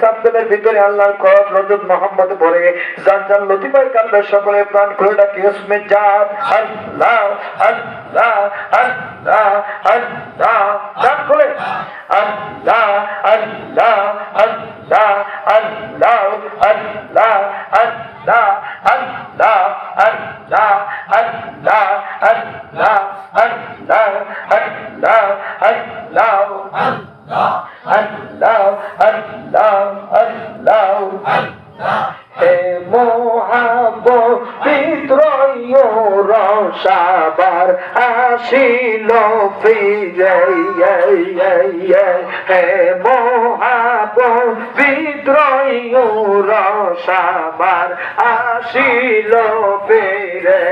সাবদলের ভিতরে আল্লাহর করম রজত মোহাম্মদ পরে যার যার লতিফাই কালবে সকলে প্রাণ খুলে ডাকি উসমে জান আল্লাহ আল্লাহ আল্লাহ আল্লাহ। প্রাণ খুলে, আল্লাহ আল্লাহ Allah, Allah, Allah, Allah, Allah, Allah, Allah, Allah. হে মোহাব বিদ্রোহী রসাবার আসিল হে মোহাব বিদ্রোহী রসাবার আসিল ফিরে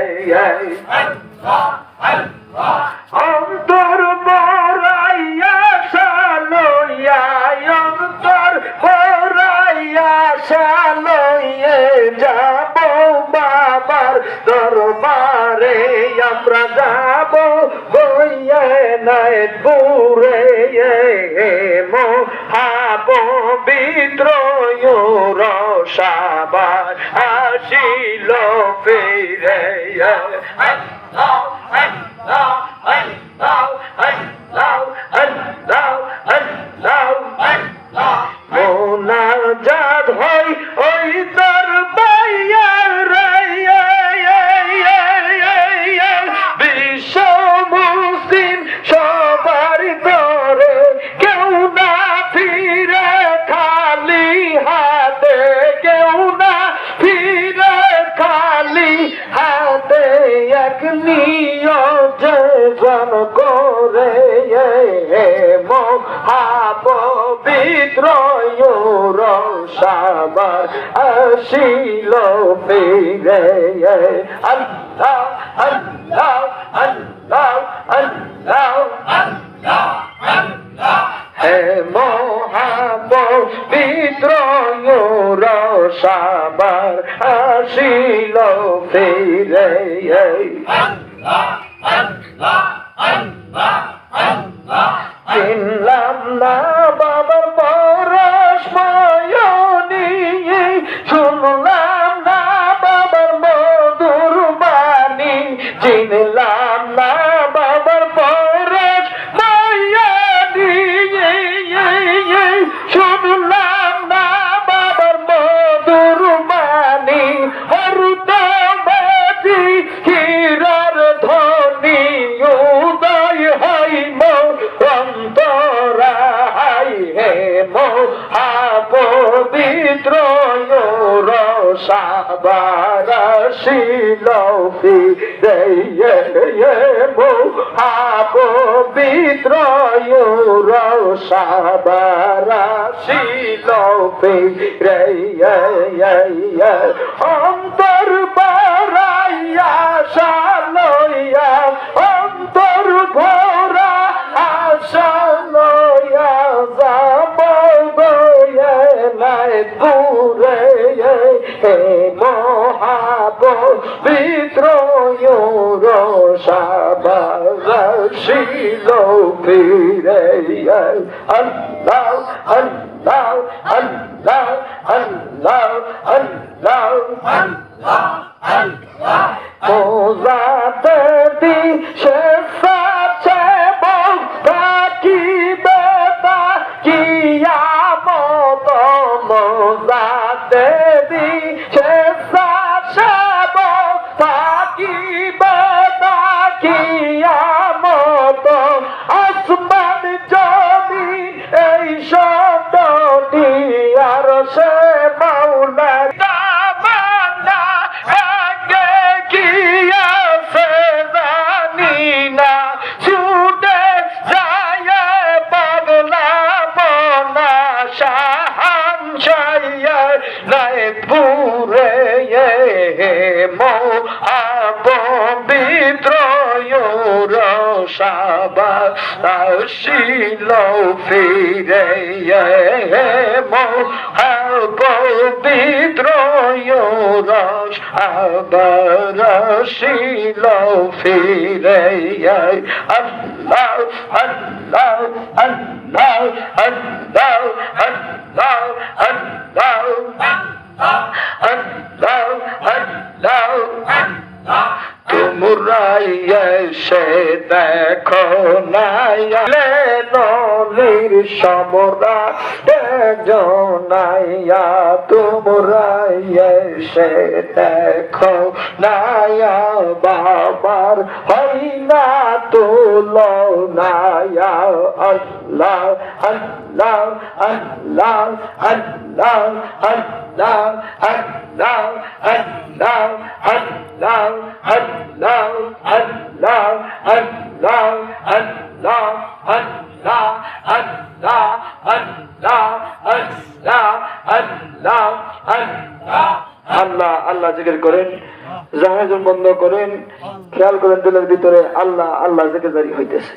অন্তর বরাইয়া সালইয়া, অন্তর বরাইয়া সালইয়ে যাব বাবার দরবারে। আমরা যাব বইয়ে নাই পুরে মহাব বিদ্রোহ রসাবার আসিল ফিরে। আল্লাহ আল্লাহ আল্লাহ আল্লাহ আল্লাহ আল্লাহ মোনাজাত হয় ওই এক নিয়োজে জন করে মহাব বিদ্রোহ সাবার আসিল ফিরে আল্লাহ আল্লাহ আল্লাহ আল্লাহ আল্লাহ আল্লাহ, হে মো রসাবার আসিল ফিরে চিনলাম না বাবার পরশময়নী শুনলাম না বাবার মধুর বাণী চিনলাম না মহা পবিত্র সাবারাশীল মহা পবিত্র সাবারাশীল অন্ত পুরে হে মহাব বিদ্রোহ রসাবাসিল ফিরে আল্লাহ আল্লাহ আল্লাহ আল্লাহ আল্লাহ মোজাতে দি শেফাতে She low feed, yeah, yeah, yeah, না ছুটে যায় পাগলা মনা শাহান ছাইয়া নাই পুরে মো আপ বিদ্রোহ রসাবা শিল ফিরে মো আপ বিদ্রোহ রস আবার শিল ফিরে আল্লাহ আল্লাহ আল্লাহ আল্লাহ। আল্লাহ আল্লাহ আল্লাহ আল্লাহ না নলির সমরা জনাইয়া তোমরা এসে দেখো নায়া বাবার হই না আল্লাহ আল্লাহ আল্লাহ আল্লাহ আল্লাহ জিকির করেন জাহাজ বন্ধ করেন, খেয়াল করেন দিলের ভিতরে আল্লাহ আল্লাহ জিকির জারি হইতেছে।